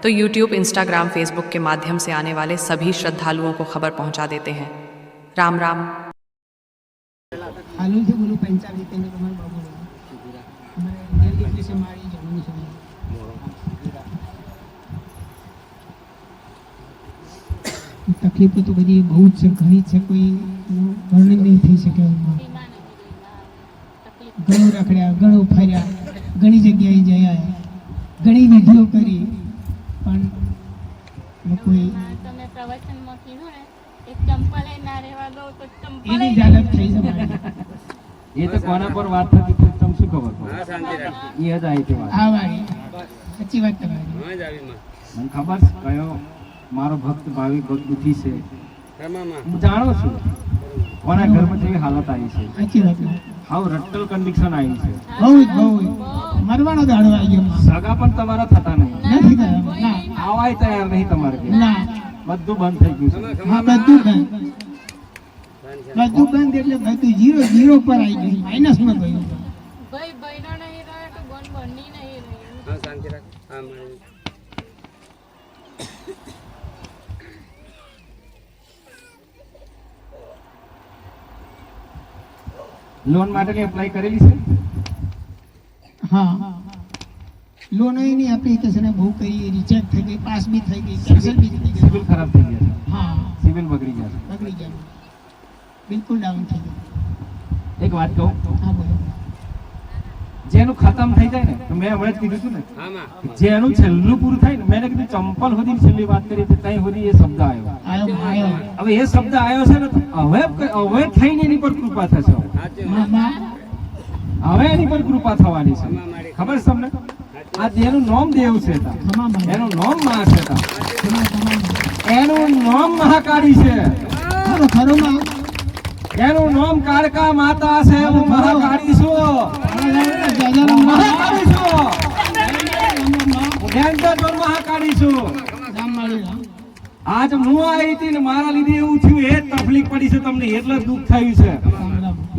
तो YouTube Instagram Facebook के माध्यम से आने वाले सभी श्रद्धालुओं को खबर पहुंचा देते हैं राम राम હાલોલથી બોલું પંચાલ જીતેન્દ્ર કુમાર બાબુ અમારે દિલ્હી વિશે મારી જમીન છે તકલીફો તો બધી બહુ જ છે ઘણી જ છે કોઈ એનું વર્ણન નહીં થઈ શકે એમાં ઘણું રખડ્યા ઘણું ફર્યા ઘણી જગ્યાએ જયા ઘણી વિધિઓ કરી પણ લોકોએ તમે પ્રવચનમાં કીધું ને એ ચંપલે ના રહેવા દો તો ચંપલે એની જ થઈ છે એ તો કોના પર વાત થતી હતી તમને શું ખબર પડે? એ જ આવી વાત. વાળી સાચી વાત તમારી. મને ખબર કયો મારો ભક્ત ભાવિ ભક્ત છે. હું જાણું છું. કોના ઘરમાં જેવી હાલત આવી છે? સાચી વાત હાવ રટ્ટલ કન્ડિશન આવી છે. બહુ જ બહુ મરવાનો દાડો આવી ગયો. સગા પણ તમારા થતા નહીં. નથી થયા. ના. આવાય તૈયાર નહીં તમારે ના. બધું બંધ થઈ ગયું છે. હા બધું બંધ. બધું બંધ એટલે બધું જીરો જીરો પર આવી ગયું. માઇનસમાં ગયું. ભાઈ બહેનો નહીં રહે તો બોન બની નહીં રહે. લોન માટેની એપ્લાય કરેલી છે? હા. લોન એની એપ્લિકેશન બહુ કરી રિજેક્ટ થઈ ગઈ પાસ બી થઈ ગઈ કેન્સલ બી થઈ ગઈ. સિવિલ ખરાબ થઈ ગયા છે. હા. સિવિલ બગડી ગયા બગડી ગયા બિલકુલ ડાઉન થઈ ગયું એક વાત કહું? હા બોલો. જેનું ખતમ થઈ જાય ને તો મેં હમણાં જ કીધું હતું ને જેનું છેલ્લું પૂરું થાય ને મેં કીધું ચંપલ સુધી છેલ્લી વાત કરી હતી ત્યાં સુધી એ શબ્દ આવ્યો. હવે એ શબ્દ આવ્યો છે ને હવે હવે થઈને એની પર કૃપા થશે હવે. એની પર કૃપા થવાની છે. ખબર છે તમને? આ જેનું નામ દેવ છે એનું નામ મા છે એનું નામ મહાકાળી છે. એનું નામ કાળકા માતા છે. હું મહાકાળી છું. મહાકાળી છું. મહાકાળી આજ હું આવી હતી ને મારા લીધે એવું થયું, એ તકલીફ પડી છે તમને, એટલે દુઃખ થયું છે.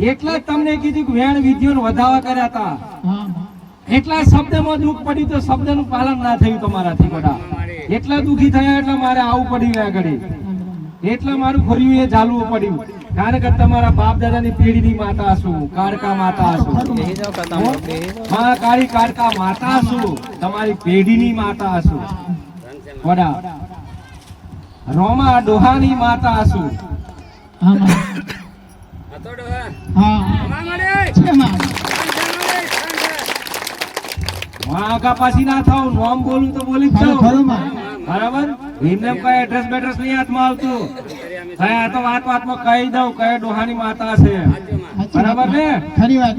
એટલે જ તમને કીધું કે વેણ વિધિઓ વધાવા કર્યા હતા. એટલા શબ્દમાં દુઃખ પડ્યું તો શબ્દનું પાલન ના થયું તમારાથી બધા. એટલા દુઃખી થયા એટલે મારે આવું પડ્યું આ એટલે મારું ખોર્યું એ ચાલવું પડ્યું. કારણ કે તમારા બાપ દાદાની પેઢીની માતા છું કાળકા માતા છું. માં કાળી કાળકા માતા છું, તમારી પેઢીની માતા છું. વડા રોમા ડોહાની માતા છું. હા માં. હા. છે માં. માં આગા પાછી ના થાવ નોમ બોલું તો બોલી જ બરાબર? એમને કઈ એડ્રેસ બેડ્રેસ નહીં હાથમાં આવતું? કઈ આ તો વાત વાતમાં કહી દઉં કઈ ડોહાની માતા છે. બરાબર ને ખરી વાત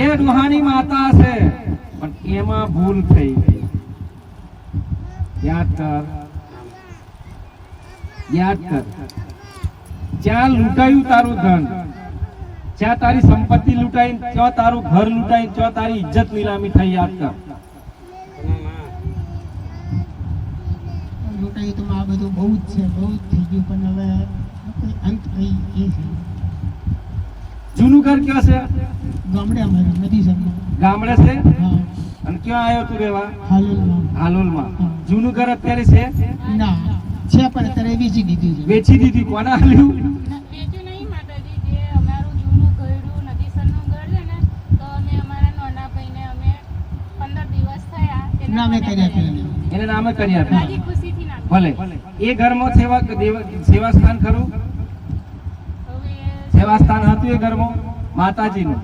એ ડોહાની માતા છે. પણ એમાં ભૂલ થઈ ગઈ. યાદ કર. યાદ કર. જ્યાં લૂંટાયું તારું ધન જ્યાં તારી સંપત્તિ લૂંટાઈ ત્યાં તારું ઘર લૂંટાઈ ત્યાં તારી ઇજ્જત નીલામી થઈ યાદ કર. લૂંટાયું તો આ બધું બહુ જ છે બહુ જ થઈ ગયું પણ હવે કોઈ અંત થઈ એ છે. જૂનું ઘર ક્યાં છે? ગામડે અમારે નદી સરમાં ગામડે છે? અને ક્યાં આવ્યો તું રહેવા? હાલોલમાં. હાલોલમાં. જૂનું ઘર અત્યારે છે? ના. છે પણ અત્યારે વેચી દીધી છે. વેચી દીધી કોને હાલ્યું? વેચ્યું નહીં માતાજી જે અમારું જૂનું ઘરડું નદીસરનું ઘર છે ને તો અમે અમારા નોના ભાઈને અમે પંદર દિવસ થયા તેના નામે. કર્યા એને નામે કરી આપ્યું. રાજી ભલે. એ ઘરમાં સેવા સેવા સ્થાન ખરું? હવે સેવા સ્થાન હતું એ ઘરમાં? માતાજીનું.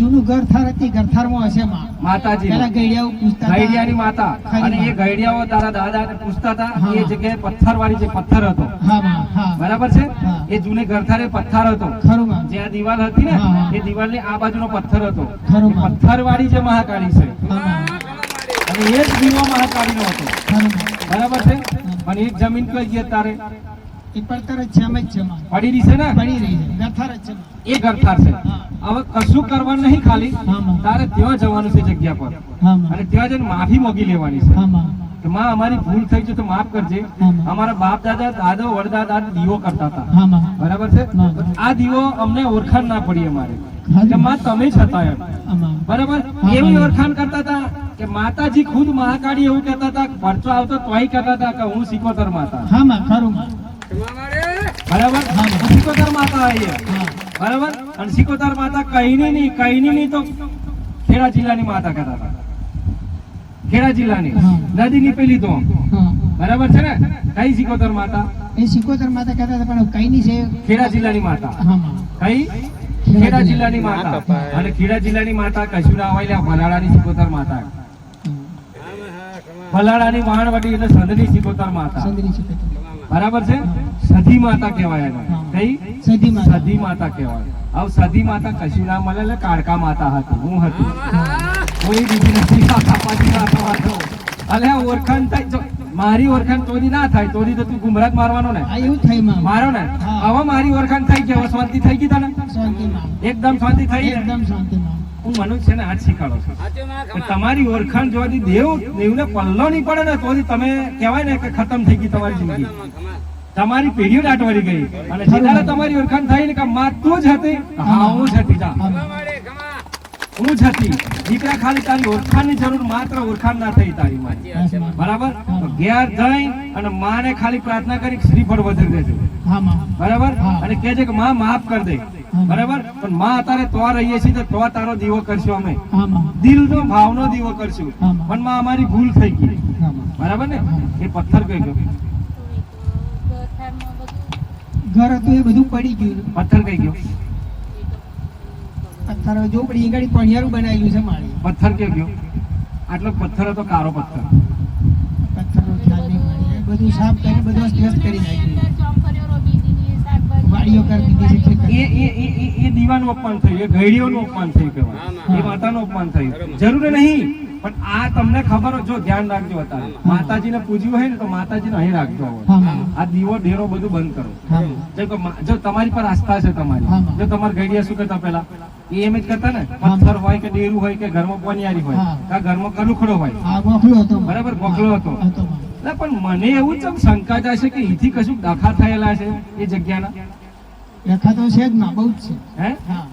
જૂનું ઘર થાર હતી ઘરથારમાં હશે માં. માતાજી પેલા ગઈડિયાઓ પૂછતા હતા. ગૈડિયાની માતા. અને એ ગઈડિયાઓ તારા દાદાને પૂછતા હતા એ જગ્યાએ પથ્થર વાળી જે પથ્થર હતો. બરાબર છે. એ જૂની ઘરથારે પથ્થર હતો. ખરું જે આ દિવાલ હતી ને. એ દિવાલની આ બાજુનો પથ્થર હતો. ખરું પથ્થર વાળી જે મહાકાળી છે. અને એ જ દીવો મહાકાળીનો હતો. બરાબર છે? પણ એક જમીન કઈ ગઈ તારે એ પડતર જ છે એમ જ છે પડી રહી છે ને? પડી રહી છે. ગથાર જ છે. એ ગરથાર છે હવે કશું કરવાનું નહીં ખાલી તારે ત્યાં જવાનું છે જગ્યા પર. અને ત્યાં જઈને માફી મોગી લેવાની છે. માં. કે માં અમારી ભૂલ થઈ છે તો માફ કરજે. અમારા બાપ દાદા દાદો વડદાદા દીવો કરતા હતા. બરાબર છે? આ દીવો અમને ઓળખાણ ના પડી અમારે. કે માં તમે જ હતા એમ બરાબર? એવી ઓળખાણ કરતા હતા કે માતાજી ખુદ મહાકાળી એવું કહેતા હતા પરચો આવતો તોય કહેતા હતા કે હું સિકોતર માતા. હા માં. ખરું બરાબર? સિકોતર માતા આવીએ. બરાબર? અને સિકોતર માતા કહીની નહીં કહીની નહીં તો ખેડા જિલ્લાની માતા કહેતા હતા. ખેડા જિલ્લાની. નદીની પેલી તો બરાબર છે ને? કઈ સિકોતર માતા? એ સિકોતર માતા કહેતા હતા પણ કઈ ની છે. ખેડા જિલ્લાની માતા. કઈ? ખેડા જિલ્લાની માતા. અને ખેડા જિલ્લાની માતા કશું ના હોય એટલે ભલાડાની સિકોતર માતા. ભલાડાની વાણવટી એટલે સંધની સિકોતર માતા. બરાબર છે? સધી માતા કહેવાય એને. કઈ? સધી માતા. સધી માતા કહેવાય. હવે સધી માતા કશું ના મળે એટલે કાળકા માતા હતી. હું હતી. કોઈ બીજી નથી. કાકા પાછી માતા હતો. અલે ઓળખાણ થાય. જો મારી ઓળખાણ તોડી ના થાય. તોડી તો તું ગુમરાહ મારવાનો ને. એવું થઈ માં મારો ને? હવે મારી ઓળખાણ થઈ ગઈ હવે શાંતિ થઈ ગઈ તને? શાંતિ માં એકદમ શાંતિ થઈ ને એકદમ શાંતિ માં હું મનુષ્ય ને હાથ શીખાડો છું. તમારી ઓળખાણ જોવાથી દેવ દેવને પલ્લો નહીં પડે ને તો તમે કહેવાય ને કે ખતમ થઈ ગઈ તમારી જિંદગી. તમારી પેઢીઓ દાટવાની ગઈ. અને જેનારે તમારી ઓળખાણ થઈ ને કે માં તું જ હતી? હા હું જ હતી જા. હું જ હતી. દીકરા ખાલી તારી ઓળખાણની જરૂર માત્ર ઓળખાણ ના થઈ તારી મારી માં. બરાબર? તો ઘેર જઈ અને માને ખાલી પ્રાર્થના કરી કે શ્રીફળ વધારી દેજો. બરાબર? અને કે છે કે માં માફ કરી દે. બરાબર? પણ માં અત્યારે તો રહીએ છીએ તો તો તારો દીવો કરશું અમે. દિલનો ભાવનો દીવો કરશું. પણ માં અમારી ભૂલ થઈ ગઈ. બરાબર ને? એ પથ્થર કહી ગયો? ઘર હતું એ બધું પડી ગયું. પથ્થર કઈ ગયો? પથ્થર ઝોપડી ગાડી પણિયારું બનાવેલું છે મારી પથ્થર કઈ ગયો? આટલો પથ્થર હતો કારો પથ્થર. પથ્થરનો ખ્યાલ નહીં બધું સાફ કરી બધું સ્ટેજ કરી નાખ્યું. વાડીઓ કરી દીધી છે એ એ દીવાનું અપમાન થયું એ ઘડીઓનું અપમાન થયું કહેવાય. એ માતાનું અપમાન થયું. જરૂરી નહીં પણ આ તમને ખબર જો ધ્યાન રાખજો અત્યારે. માતાજીને પૂજ્યું હોય ને તો માતાજીને અહીં રાખજો આ દીવો ડેરો બધું બંધ કરો. જો તમારી પર આસ્થા છે તમારી. જો તમારે ઘડિયા શું કરતા પેલા એ એમ જ કરતા ને પથ્થર હોય કે ડેરું હોય કે ઘરમાં પોનિયારી હોય. કે ઘરમાં કલુખડો હોય. હતો. બરાબર, ગોખલો હતો. હતો. પણ મને એવું જ શંકા જાય છે કે એથી કશું દાખા થયેલા છે એ જગ્યાના? રેખા તો છે જ માં બહુ જ છે. હે? હા.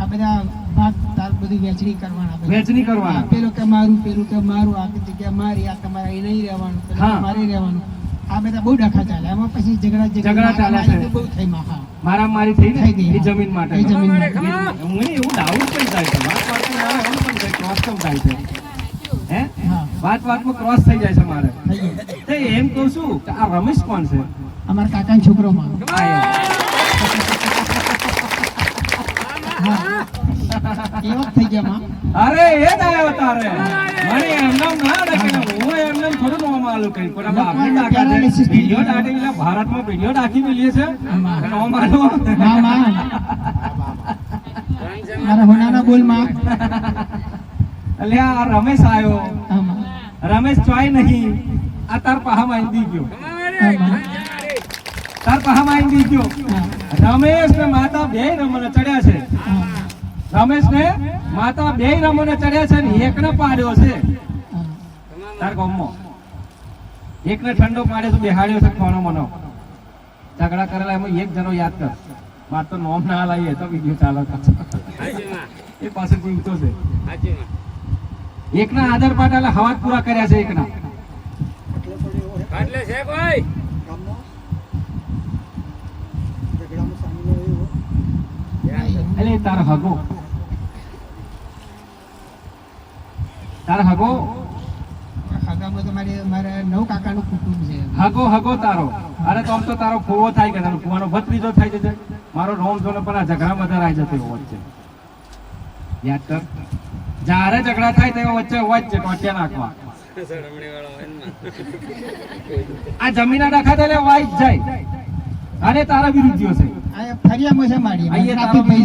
આ બધા ભાગ તાર બધી વેચણી કરવાના વેચણી કરવાના. પેલો કે મારું પેલું કે મારું આ જગ્યા મારી આ તમારે એ નહીં રહેવાનું મારે રહેવાનું. આ બધા બહુ ડખા ચાલે. એમાં પછી ઝઘડા ઝઘડા ચાલે છે. બહુ થઈ માં મારા મારી થઈ થઈ ગઈ, જમીન માટે. જમીન માટે. એવું ડાઉટ પણ થાય છે. વાત વાતમાં મારે એમ પણ થાય ક્રોસ કેમ થાય છે. હે? વાત વાતમાં ક્રોસ થઈ જાય છે મારે. થઈ એમ કહું છું કે આ રમેશ કોણ છે? અમારા કાકાનો છોકરો માં આયો. થઈ ગયા માં અરે એ જ આવ્યો તારે. મને એમનેમ ના રાખે હું એમનેમ થોડું નોમ આલું કઈ પણ આ બાપની તાકાત છે. Analysis થઈ વીડિયો ગયું. દાટી એટલે ભારતમાં વીડિયો દાખી મેલીએ છે. આમાં. કે નોમમાં માં મારા હોનાના બોલમાં. એટલે આ રમેશ આવ્યો રમેશ ચોય નહીં. આ તાર પાહામાં આવી ગયો. તાર પાહામાં આવી ગયો. રમેશ ને માતા બે રમને ચડ્યા છે. રમેશ ને માતા બે રમને ચડ્યા છે ને એકને પાડ્યો છે. તાર ગામમાં. એકને ઠંડો પાડ્યો છે બેહાડ્યો છે ખોણો મનો. ઝઘડા કરેલા એમાં એક જણો યાદ કર. માર તો નોમ ના લાવીએ તો બીજું ચાલો એ પાસે જીવતો છે. એકના આધાર પાટાલા એટલે હવાજ પૂરા કર્યા છે એકના. એટલે તારો હગો. તારો હગો. હગામાં તો મારા નવ કાકાનું કુટુંબ છે. હગો હગો તારો. અરે તો આમ તો તારો ફુવો થાય કે તારો ફુવાનો ભત્રીજો થાય છે મારો રોમ જોને પણ આ ઝઘડા વધારે આવી જતો એવો વચ્ચે. યાદ કર. જ્યારે ઝઘડા થાય તેવો વચ્ચે વચ્ચે ટોટિયા નાખવા. આ જમીન ડખા એટલે વાઈ જાય. અને તારા વિરુદ્ધિઓ છે. ફરિયામાં મારી.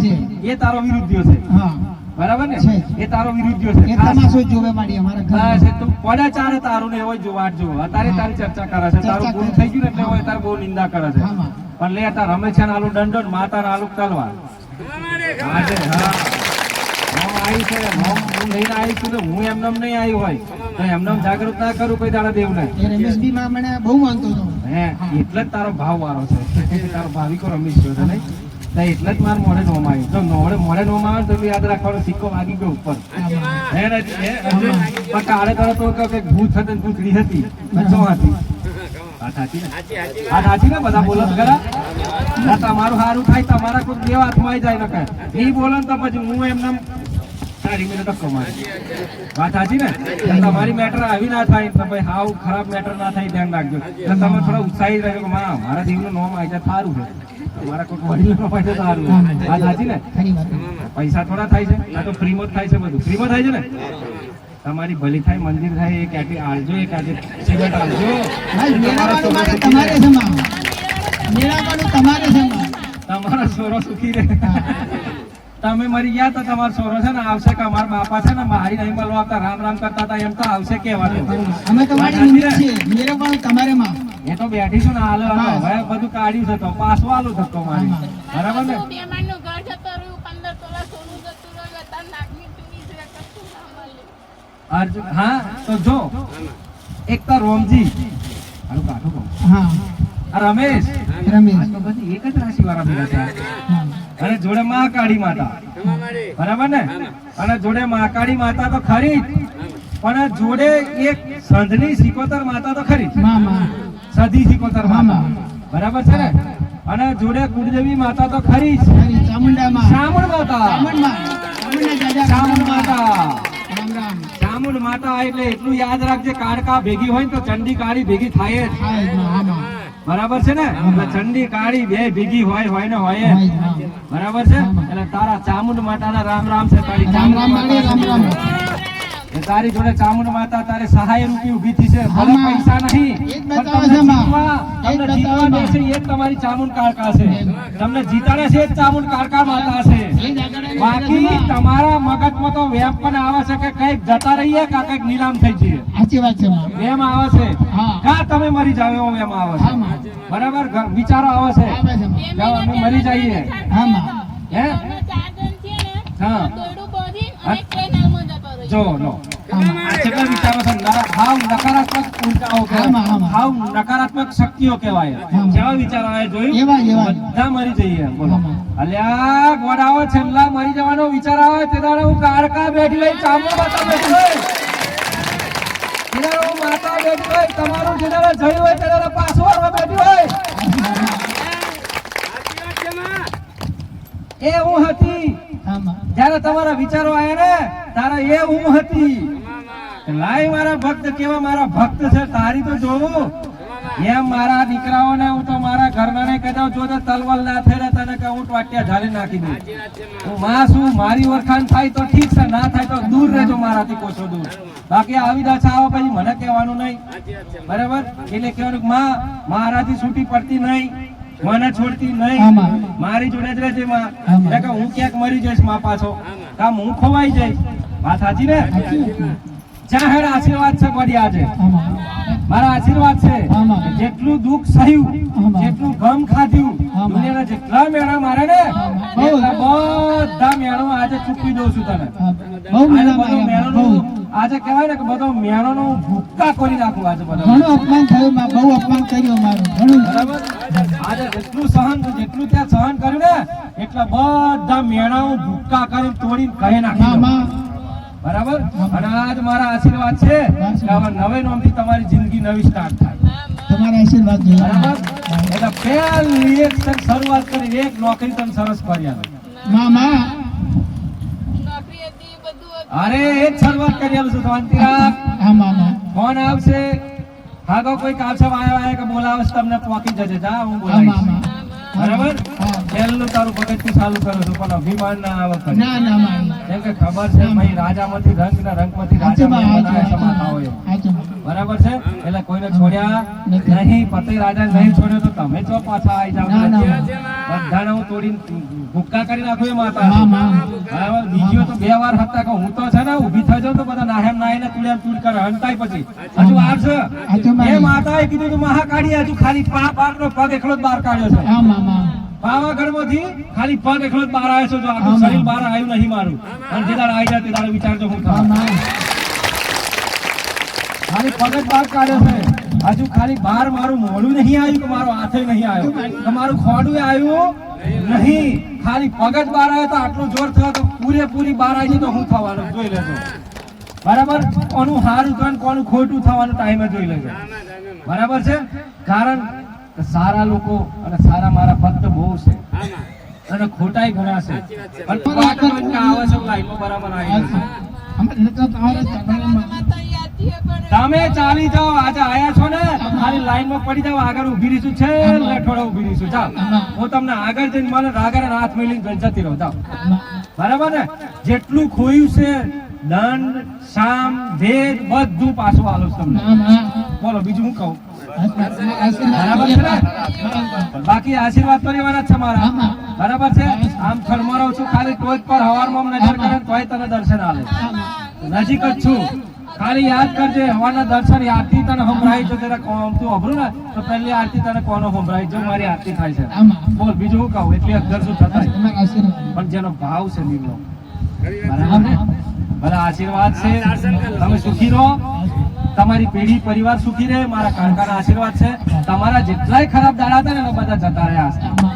છે. એ તારો વિરુદ્ધિઓ છે. હા. બરાબર ને? એ તારો વિરુદ્ધ છે. એ તમાશો જ જોવે મારી અમારા ઘર હા છે. તું પડે ચારે તારો ને હોય જ જો વાટ જો. અત્યારે તારી ચર્ચા કરે છે. તારું ચર્ચા થઈ ગયું ને એટલે હોય તાર બહુ નિંદા કરે છે. પણ લે તાર રમે છે ને આલુ દંડો ને માતા આલુ તલવાર હા. હું આવી છે. હું લઈને આવી છું ને હું એમને એમ નહીં આવી હોય. તો એમને એમ જાગૃત ના કરું કોઈ દાડા દેવ ને રમેશભી માં મને બહુ માનતો હતો. હે એટલે જ તારો ભાવ વાળો છે. તારો ભાવિકો રમી જો છે નહીં? એટલે જ મારે મોડે નોમ આવ્યું. જો મોડે મોડે નોમ આવે તો યાદ રાખવાનો, સિક્કો વાગી ગયો ઉપર. હે પણ કાળે કાળે તો કે ભૂત હતી ભૂતડી હતી. બચ્ચો હતી. વાત સાચી ને? બધા બોલો ખરા? તમારું સારું થાય, તમારા કોઈ બે હાથમાં આવી જાય ને કહે એ બોલો ને તો પછી હું એમને સારી મિનિટ ધક્કો મારી. વાત સાચી ને? તમારી મેટર આવી ના થાય તો ભાઈ હાવ ખરાબ મેટર ના થાય, ધ્યાન રાખજો. તમે થોડા ઉત્સાહી રહેજો કે માં મારા નોમ નામ આવી જાય સારું છે. તમારા કોઈ વડીલ હોય તો સારું વાત સાચી ને? પૈસા થોડા થાય છે આ તો ફ્રીમાં જ થાય છે બધું. ફ્રીમાં થાય છે ને? તમારી ભલી થાય મંદિર થાય એ ક્યાંથી આલજો એ ક્યાંથી સિગરેટ આલજો. મારે તમારે તમારે છે માં તમારા સોરો સુખી રહે. તમે મરી ગયા તો તમારો સોરો છે ને? આવશે કે અમારા બાપા છે ને? મારી નહીં મળવા રામ રામ કરતા હતા એમ તો આવશે કહેવાનું. અમે તમારી છીએ પણ તમારે માં એ તો બેઠી છું ને હાલ હવે બધું કાઢ્યું છે તો પાછું આલું થતો મારી બરાબર ને? બે ઘર જતો રહ્યું પંદર તોલા સોનું જતું રહ્યું અત્યારે નાકની ચૂની છે કશું ના મળ્યું અર્જુન હા? તો જો એક તો રોમજી. હારું કાઢું કહું. હા. રમેશ. રમેશ. તો બધી એક જ રાશિ વાળા ભેગા થયા અને જોડે મહાકાળી માતા. બરાબર ને? અને જોડે મહાકાળી માતા તો ખરી જ. પણ જોડે એક સંધની સિકોતર માતા તો ખરી સધી સિકોતર માતા. બરાબર છે ને? અને જોડે કુળદેવી માતા તો ખરી જ. ચામુંડ માતા. ચામુંડ માતા. ચામુંડ માતા એટલે એટલું યાદ રાખજે કાળકા ભેગી હોય ને તો ચંડી કાળી ભેગી થાય જ. બરાબર છે ને? એટલે ચંડી કાળી બે ભેગી હોય હોય ને હોય. બરાબર છે? એટલે તારા ચામુંડ માતાના રામ રામ છે તારી રામ રામ રામ રામ. તારી જોડે ચામુંડ માતા તારે સહાય રૂપી ઊભી થઈ છે. ભલે પૈસા નહીં એ પણ તમને છે માં. જીતવા- એ જ તમને જીતવા દેશે એ જ તમારી ચામુંડ કાળકા છે. તમને જીતાડે છે એ ચામુંડ કાળકા માતા છે. બાકી તમારા મગજમાં. મગજમાં તો વેમ પણ આવે છે કે કંઈક જતા રહીએ કે કંઈક નીલામ થઈ જઈએ. સાચી વાત છે વેમ આવે છે. કા તમે મરી જાવ એવો વેમ આવે છે? બરાબર? વિચારો આવે છે. અમે મરી જઈએ. હા હે? હા. જો લો આ વિચારો છે નરા- હાવ નકારાત્મક ઉર્જાઓ કહેવાય. હાવ નકારાત્મક શક્તિઓ કહેવાય. જેવા વિચારો આવે જોયું. બધા મરી જઈએ બોલો. અલ્યા ગોડાઓ છેલ્લા મરી જવાનો વિચાર આવે તે દાડે હું કારકા બેઠી હોય ચામડો માતા બેઠી હું માતા બેઠી હોય તમારું જે દાડે જયું હોય તે દાડે પાછું આવવા બેઠી હોય. એ હું હતી. જયારે જ્યારે તમારા વિચારો આવ્યા ને તારા એ ઉમ હતી. લાય મારા ભક્ત કેવા મારા ભક્ત છે તારી તો જોવું. એમ મારા દીકરાઓને હું તો મારા ઘરનાને કહી દઉં જો તો તલવલ ના રહ્યા તને કે હું ટોટિયા ઝાલી નાખી દઉં. હું માં શું મારી ઓળખાણ થાય તો ઠીક છે ના થાય તો દૂર રહેજો મારાથી કોશો દૂર. બાકી આવી દશા આવે પછી મને કહેવાનું નહીં. બરાબર? એટલે કહેવાનું માં મારાથી છૂટી પડતી નહીં. મને છોડતી નહીં. મારી જોડે જ રહેજે માં. હું ક્યાંક મરી જઈશમાં પાછો. કામ હું ખોવાઈ જઈશ. વાત સાચી ને. જાહેર આશીર્વાદ છે મારી આજે. મારા આશીર્વાદ છે જેટલું દુઃખ સહ્યું જેટલું ગમ ખાધ્યું દુનિયાના જેટલા મેળા મારે ને. બધા મેળો આજે ચૂકવી દઉં છું તને. આજે મેળા કહેવાય ને કે બધો મેળોનો ભૂક્કા કરી નાખું આજે બધો. ઘણું અપમાન થયું બહુ અપમાન કર્યું મારું. ઘણું. બરાબર? આજે જેટલું સહન જેટલું ત્યાં સહન કર્યું ને એટલા બધા મેળાઓ ભૂક્કા કરીને તોડીને કહી નાખી માં દઉં. માં બરાબર? અને આજ મારા આશીર્વાદ છે કે આવા નવે નોમથી તમારી જિંદગી નવી સ્ટાર્ટ થાય. તમારા આશીર્વાદ બરાબર? એટલે પહેલી એક શરૂઆત કરી એક નોકરી તમે સરસ કરી આલો. માં માં નોકરી હતી બધું હતું. અરે એ જ શરૂઆત કરી આલું છું શાંતિ હા મામા કોણ આવશે? હાગો કોઈ આવશે વાય વાય કે બોલાવશે તમને પોકી જશે જા હું બોલાવીશ. બરાબર. પહેલું તારું પગથિયું ચાલુ કરું છું પણ અભિમાન ના આવે ના ના માં કેમ કે ખબર છે ભાઈ રાજામાંથી રંગ ના રંગમાંથી રાજા બનાવે માતાઓએ. બરાબર છે? એટલે કોઈને છોડ્યા નહીં પતિ રાજા નહીં છોડ્યો તો તમે જો પાછા આવી જાવ. બધાને હું તોડીને ભૂક્કા કરી નાખું એ માતા. બીજીઓ તો બે વાર હતા કે હું તો છે ને ઊભી થઈ જાઉં તો બધા નાહેમ નાહીને તુડેમ તુડ કરે હંતાય પછી. હજુ વાર છે. એ માતાએ કીધું કે મહાકાળી હજુ ખાલી પા પાકનો પગ એકલો જ બહાર કાઢ્યો છે. પાવાગઢમાંથી પાવાગઢમાંથી ખાલી પગ એકલો જ બહાર આવ્યો છે. જો આખું શરીર બહાર આવ્યું નહીં મારું. અને જે દાડે આવી જાય તે દાડે વિચારજો હું. ખાલી પગજ બહાર કાઢ્યો છે. હજુ ખાલી બહાર મારું મોડું નહીં આવ્યું કે મારો હાથે નહીં આવ્યો. તમારું મારું ખોડું આવ્યું નહીં. ખાલી પગજ બહાર આવ્યો તો આટલું જોર થયો તો પૂરેપૂરી બહાર આવી તો હું થવાનું? જોઈ લેજો. બરાબર? કોનું સારું થવાનું કોનું ખોટું થવાનું ટાઈમે જોઈ લેજો. બરાબર છે? કારણ કે સારા લોકો અને સારા મારા ભક્ત બહુ છે. અને ખોટાઈ ઘણા છે. અને આવે છે બરાબર આવી છે. તમે ચાલી જાઓ આજે આયા છો ને? ખાલી લાઈનમાં પડી જાઓ આગળ ઊભી રહીશું. છે લઠોડા ઊભી રહીશું. જાઓ. હું. તમને આગળ જઈને મને આગળ હાથ મેલીને જતી રહું. જાઓ. બરાબર ને? જેટલું ખોયું છે દંડ શામ ભેદ બધું પાછું આલો તમને. બોલો બીજું હું કહું? બરાબર છે બાકી આશીર્વાદ તો લેવાના છે મારા. બરાબર છે? આમ ખડમારો છું ખાલી ટોચ પર હવારમાં નજર કરે તોય તને દર્શન આલે. નજીક જ છું. ખાલી યાદ કરજે હવાના દર્શન આરતી તને સંભળાય જો જરા કોણ તું અભરું ને તો પહેલી આરતી તને કોનો સંભળાય? જો મારી આરતી થાય છે. બોલ બીજું હું કહું? એટલી અગર શું થતા પણ જેનો ભાવ છે નિર્ણય. બરાબર ને? બધા આશીર્વાદ છે. તમે સુખી રહો. તમારી પેઢી પરિવાર સુખી રહે. મારા કાકાના આશીર્વાદ છે. તમારા જેટલાય ખરાબ દાડા હતા ને એના બધા જતા રહ્યા છે.